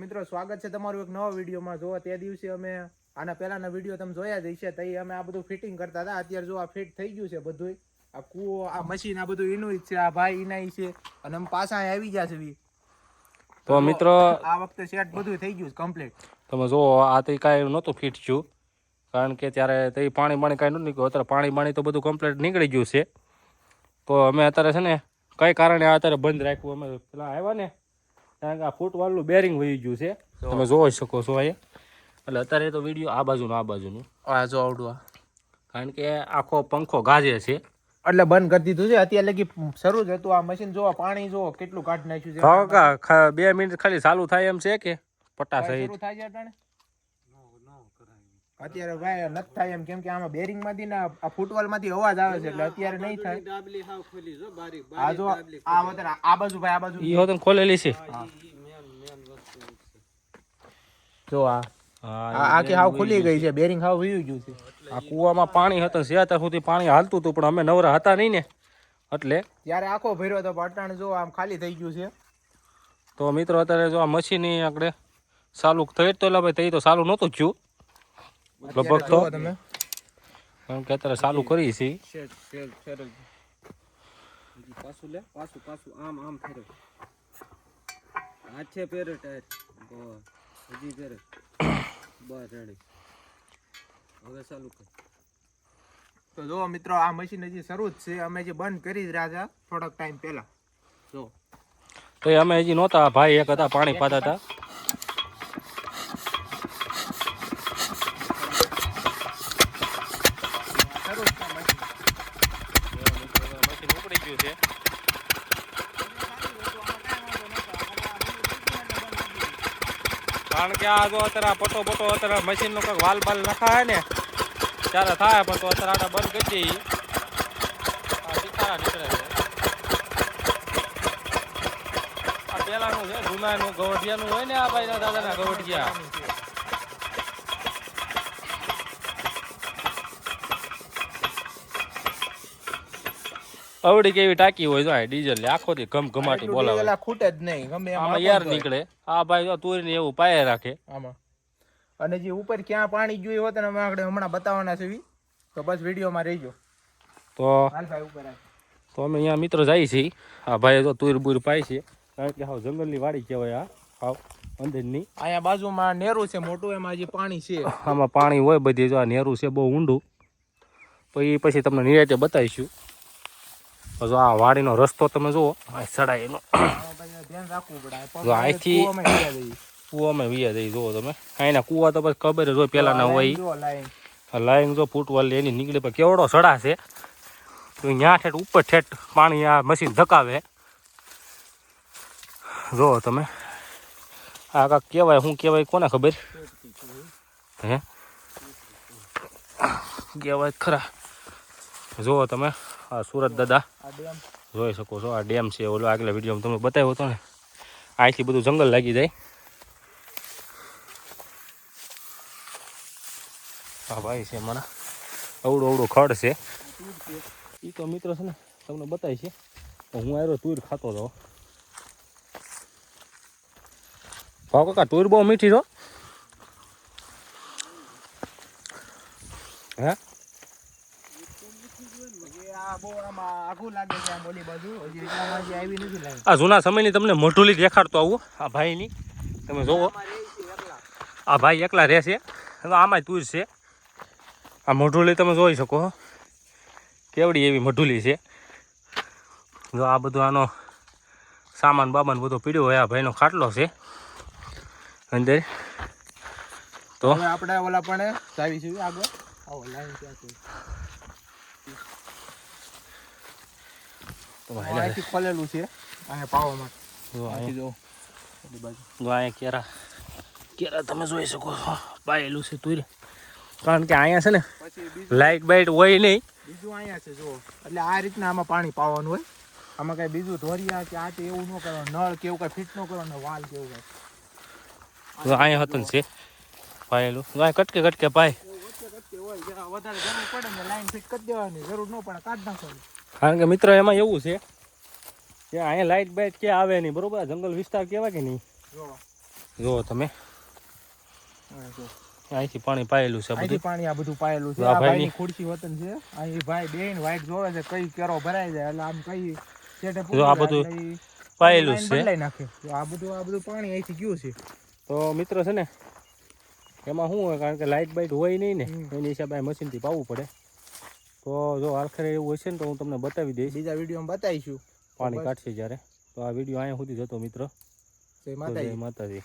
મિત્રો સ્વાગત છે તમારું એક નવા વિડીયોમાં. જો તે દિવસે અમે આના પહેલાના વીડિયો તમે જોયા જ હશે તઈ અમે આ બધું ફિટિંગ કરતા હતા. અત્યારે જો આ ફિટ થઈ ગયું છે બધું આ કૂવો આ મશીન આ બધું એનું જ છે આ ભાઈ એના છે. અને અમે પાછા આવી ગયા છે. તો મિત્રો આ વખતે સેટ બધું થઈ ગયું છે કમ્પ્લીટ તમે જુઓ આ તો કાંઈ નહોતું ફિટ થયું. કારણ કે ત્યારે તે પાણી પાણી કાંઈ નહોતું નીકળ્યું. અત્યારે પાણી પાણી તો બધું કમ્પ્લીટ નીકળી ગયું છે. તો અમે અત્યારે છે ને કઈ કારણે અત્યારે બંધ રાખ્યું. અમે પેલા આવ્યા ને કારણ કે આ ફૂટવાળું બેરિંગ વહી ગયું છે. તમે જોઈ શકો છો અહીંયા. એટલે અત્યારે તો વીડિયો આ બાજુનું આ બાજુનું. આ જો આવડું. કારણ કે આખો પંખો ગાજે છે. એટલે બંધ કરી દીધું છે. અત્યારે લગી શરૂ જ હતું આ મશીન જો પાણી જોવો કેટલું કાઢી નાખ્યું છે. બે મિનિટ ખાલી ચાલુ થાય એમ છે કે? પટ્ટા સહિત થાય છે? અત્યારે ભાઈ નથી થાય એમ કેમ કે આમાં બેરિંગમાંથી ને આ ફૂટબોલમાંથી અવાજ આવે છે એટલે અત્યારે નહીં થાય. આ જો આ વધારે આ બાજુ ભાઈ આ બાજુ. ઈ હોત ખોલેલી છે. જો આ. આખી હાવ ખુલી ગઈ છે. બેરિંગ હાવ વયું ગયું છે. આ કૂવામાં પાણી હતું છે અત્યાર સુધી પાણી હાલતું હતું પણ અમે નવરા હતા નહીં ને. એટલે ત્યારે આખો ભર્યો હતો અટાણ જો આમ ખાલી થઈ ગયું છે. તો મિત્રો અત્યારે જો આ મશીન આપણે ચાલુ થઈ તો એટલે ભાઈ થઈ તો ચાલુ નહોતું થયું. લગભગ તો તમે. કે અત્યારે ચાલુ કરી છે પાછું લે પાછું પાછું આમ આમ ફેરવ. હાથે પહેરે ટાયર. બસ હજી પહેરે બસ રેડી. હવે ચાલુ કર. તો જો મિત્રો આ મશીન હજી શરૂ જ છે. અમે જે બંધ કરી જ રહ્યા હતા થોડોક ટાઈમ પહેલા. જો. તો એ અમે હજી નહોતા. ભાઈ એક હતા પાણી પાતા હતા શરૂ જ છે મશીન છે. કારણ કે આ જો અત્યારે પટો પટો અત્યારે મશીનનો કંઈક વાલ બાલ નખાય ને, ત્યારે થાય, પણ તો અત્યારે આટા બંધ કરી દઈએ. નીકળે છે. આ પેલાનું છે, જૂનાનું ગવટિયાનું હોય ને આ ભાઈના દાદાના ગવટિયા અવડી કેવી ટાંકી હોય તો આ ડીઝલ આખો થી ઘમ ઘમાટી બોલાવે. એટલે ખૂટે જ નહીં. ગમે આમાં યાર નીકળે. આ ભાઈ જો તુરીને એવું પાયે રાખે. આમાં. અને જે ઉપર ક્યાં પાણી જોયું હોત ને અમે આગળ હમણાં બતાવવાના છે. તો બસ વિડીયોમાં રહીજો. તો હાલ ભાઈ ઉપર તો અમે અહીંયા મિત્રો જાય છીએ આ ભાઈ જો તુર બુર પાય છે. કારણ કે હાવ જંગલની વાડી કહેવાય આ. હાવ અંદરની અહીંયા બાજુમાં નેરું છે મોટું એમાં જે પાણી છે. આમાં પાણી હોય બધી જો આ નેરું છે બહુ ઊંડું. તો એ પછી તમને નિરાતે બતાવીશું. તો જો આ વાડીનો રસ્તો તમે જુઓ આ એનો જો અહીંથી- કૂવામાં વિયા. જઈ જુઓ તમે. અહીંના કૂવા તો પછી ખબર જ હોય પહેલાંના હોય. લાઈન જુઓ, જો ફૂટવાલ એની નીકળે પણ કેવડો સડા છે. તો ત્યાં ઠેઠ ઉપર ઠેઠ પાણી આ મશીન ધકાવે. જો તમે. આ કાંક કહેવાય શું કહેવાય કોને ખબર? હે? કહેવાય ખરા. જુઓ તમે. આ સુરત દાદા. જોઈ શકો છો, આ ડેમ છે, ઓલો આગલા વિડીયોમાં તમને બતાવ્યો હતો ને. અહીંથી બધું જંગલ લાગી જાય. હા ભાઈ છે મને અવડું અવડું ખડ છે. એ તો મિત્ર છે ને, તમને બતાવી છે. હું આવ્યો તુર ખાતો હતો. ભાવ કાકા, તુર બહુ મીઠી છો હે હજી આ બહુ આમાં આઘું લાગે છે આમ ઓલી બાજુ હજી એટલામાં હજી આવી નથી લાઈન આ જૂના સમયની તમને મોઢુલી દેખાડતો આવું, આ ભાઈની. તમે જોવો. આ ભાઈ એકલા રહેશે તો આમાંય તુર છે. આ મઢુલી તમે જોઈ શકો કેવડી એવી મઢુલી છે. જો આ બધું આનો સામાન બામાન બધો પીડ્યો હોય, આ ભાઈનો ખાટલો છે. અંદર. તો? હવે આપણે ઓલા પણ આગળ આવો લાઈન ક્યાં છે તો ભાઈ અહીંથી ખોલેલું છે. અહીંયા પાવા માટે. જો અહીંયા. કેરા. કેરા તમે જોઈ શકો છો. પાયેલું છે તુર. કારણ કે અહીંયા છે ને લાઇટ બાઇટ હોય નહીં. બીજું અહીંયા છે જો. એટલે આ રીતના આમાં પાણી પાવાનું હોય. આમાં કઈ બીજું ધોરિયા કે આ તે એવું ન કરવાનું નળ કે એવું કઈ ફિટ ન કરવાનું વાલ કેવું કઈ. અહીંયા હતું છે. પાયેલું અહીંયા કટકે કટકે પાય વધારે જરૂર પડે ને લાઈન ફિટ કરી દેવાની. જરૂર ન પડે કાઢ નાખવાની. કારણ કે મિત્ર એમાં એવું છે કે અહીંયા લાઇટ બાઇટ કે આવે નહીં બરોબર? જંગલ વિસ્તાર કેવા કે નહીં? જો. તમે. અહીંથી પાણી પાયેલું છે બધું. પાણી આ બધું પાયેલું છે. આ ભાઈની- ખુરશી વતન છે. અહીં ભાઈ બેન વાઈટ જોવે છે કઈ કેરો ભરાઈ જાય. એટલે આમ કઈ છેટે જો આ બધું પાયેલું છે. લઈ નાખે. આ બધું આ બધું પાણી અહીંથી ગયું છે. તો મિત્રો છે ને એમાં શું હોય? કારણ કે લાઇટ બાઇટ હોય નહીં ને એની હિસાબે મશીનથી પાવવું પડે. તો જો આખરે એવું હશે ને તો હું તમને બતાવી દઈશ. બીજા વિડીયોમાં બતાવીશું. પાણી કાઢશે જ્યારે. તો આ વીડિયો અહીંયા સુધી જતો મિત્રો. જય માતાજી. માતાજી.